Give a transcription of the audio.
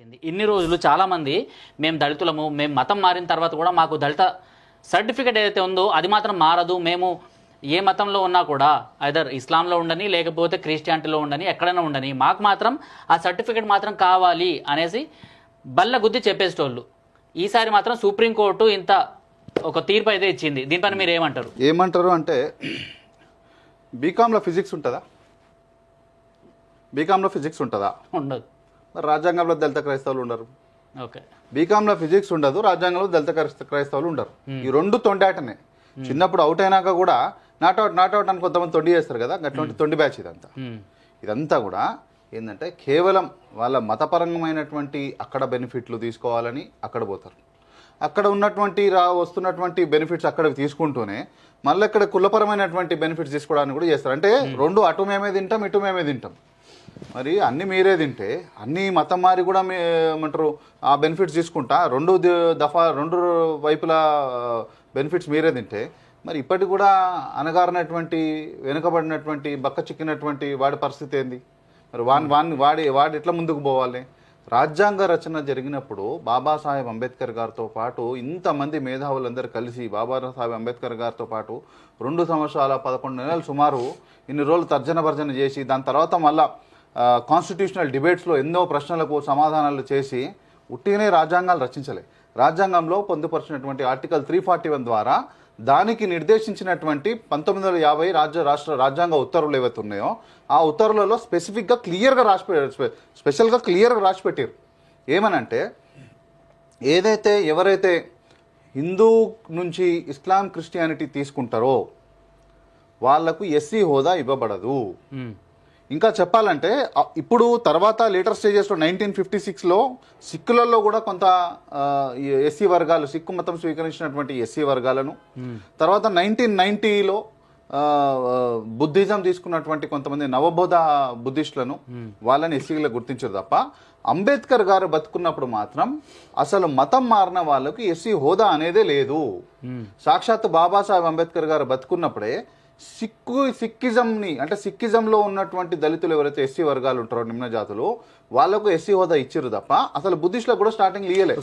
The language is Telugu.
వచ్చింది. ఇన్ని రోజులు చాలామంది మేము దళితులము మేము మతం మారిన తర్వాత కూడా మాకు దళిత సర్టిఫికేట్ ఏదైతే ఉందో అది మాత్రం మారదు. మేము ఏ మతంలో ఉన్నా కూడా ఐదర్ ఇస్లాంలో ఉండని లేకపోతే క్రిస్టియానిటీలో ఉండని ఎక్కడైనా ఉండని మాకు మాత్రం ఆ సర్టిఫికేట్ మాత్రం కావాలి అనేసి బల్ల గుద్ది చెప్పేసేటోళ్ళు. ఈసారి మాత్రం సుప్రీంకోర్టు ఇంత ఒక తీర్పు అయితే ఇచ్చింది. దీనిపైన మీరు ఏమంటారు? ఏమంటారు అంటే బీకామ్లో ఫిజిక్స్ ఉంటుందా? బీకామ్లో ఫిజిక్స్ ఉంటుందా? ఉండదు. మరి రాజ్యాంగంలో దళిత క్రైస్తవులు ఉండరు. ఓకే. బీకామ్లో ఫిజిక్స్ ఉండదు రాజ్యాంగంలో దళిత క్రైస్త- క్రైస్తవులు ఉండరు. ఈ రెండు తొండాటనే చిన్నప్పుడు అవుట్ అయినాక కూడా నాట్ అవుట్ నాట్ అవుట్ అని కొంతమంది తొండి చేస్తారు కదా అటువంటి తొండి బ్యాచ్ ఇదంతా. ఇదంతా కూడా ఏంటంటే కేవలం వాళ్ళ మతపరమైనటువంటి అక్కడ బెనిఫిట్లు తీసుకోవాలని అక్కడ పోతారు. అక్కడ ఉన్నటువంటి రా వస్తున్నటువంటి బెనిఫిట్స్ అక్కడ తీసుకుంటూనే మళ్ళీ ఇక్కడ కులపరమైనటువంటి బెనిఫిట్స్ తీసుకోవడానికి కూడా చేస్తారు. అంటే రెండు అటు మేమే తింటాం ఇటు మేమే తింటాం. మరి అన్ని మీరే తింటే అన్ని మతం మారి కూడా మీ ఏమంటారు ఆ బెనిఫిట్స్ తీసుకుంటా రెండు దఫా రెండు వైపులా బెనిఫిట్స్ మీరే తింటే మరి ఇప్పటికి కూడా అనగారినటువంటి వెనుకబడినటువంటి బక్క చిక్కినటువంటి వాడి పరిస్థితి ఏంది? మరి వాని వాని వాడి వాడి ఎట్లా ముందుకు పోవాలి? రాజ్యాంగ రచన జరిగినప్పుడు బాబాసాహెబ్ అంబేద్కర్ గారితో పాటు ఇంతమంది మేధావులందరూ కలిసి బాబాసాహెబ్ అంబేద్కర్ గారితో పాటు రెండు సంవత్సరాల పదకొండు నెలలు సుమారు ఇన్ని రోజులు తర్జన భర్జన చేసి దాని తర్వాత మళ్ళా కాన్స్టిట్యూషనల్ డిబేట్స్లో ఎన్నో ప్రశ్నలకు సమాధానాలు చేసి ఉట్టిగానే రాజ్యాంగాలు రచించలే. రాజ్యాంగంలో పొందుపరిచినటువంటి ఆర్టికల్ త్రీ ఫార్టీ వన్ ద్వారా దానికి నిర్దేశించినటువంటి పంతొమ్మిది వందల యాభై రాజ్య రాష్ట్ర రాజ్యాంగ ఉత్తర్వులు ఏవైతే ఉన్నాయో ఆ ఉత్తర్వులలో స్పెసిఫిక్గా క్లియర్గా రాసి స్పెషల్గా క్లియర్గా రాసి పెట్టారు ఏమనంటే ఏదైతే ఎవరైతే హిందూ నుంచి ఇస్లాం క్రిస్టియానిటీ తీసుకుంటారో వాళ్ళకు ఎస్సీ హోదా ఇవ్వబడదు. ఇంకా చెప్పాలంటే ఇప్పుడు తర్వాత లేటర్ స్టేజెస్లో నైన్టీన్ ఫిఫ్టీ సిక్స్లో సిక్కులలో కూడా కొంత ఎస్సీ వర్గాలు సిక్కు మతం స్వీకరించినటువంటి ఎస్సీ వర్గాలను తర్వాత నైన్టీన్ నైన్టీలో బుద్ధిజం తీసుకున్నటువంటి కొంతమంది నవబోధ బుద్ధిస్టులను వాళ్ళని ఎస్సీగా గుర్తించారు తప్ప అంబేద్కర్ గారు బతుకున్నప్పుడు మాత్రం అసలు మతం మారిన వాళ్ళకు ఎస్సీ హోదా అనేదే లేదు. సాక్షాత్ బాబాసాహెబ్ అంబేద్కర్ గారు బతుకున్నప్పుడే సిక్కు సిక్కిజంని అంటే సిక్కిజంలో ఉన్నటువంటి దళితులు ఎవరైతే ఎస్సీ వర్గాలు ఉంటారో నిమ్న జాతులు వాళ్ళకు ఎస్సీ హోదా ఇచ్చారు తప్ప అసలు బుద్ధిస్టులకు కూడా స్టార్టింగ్ ఇయ్యలేదు.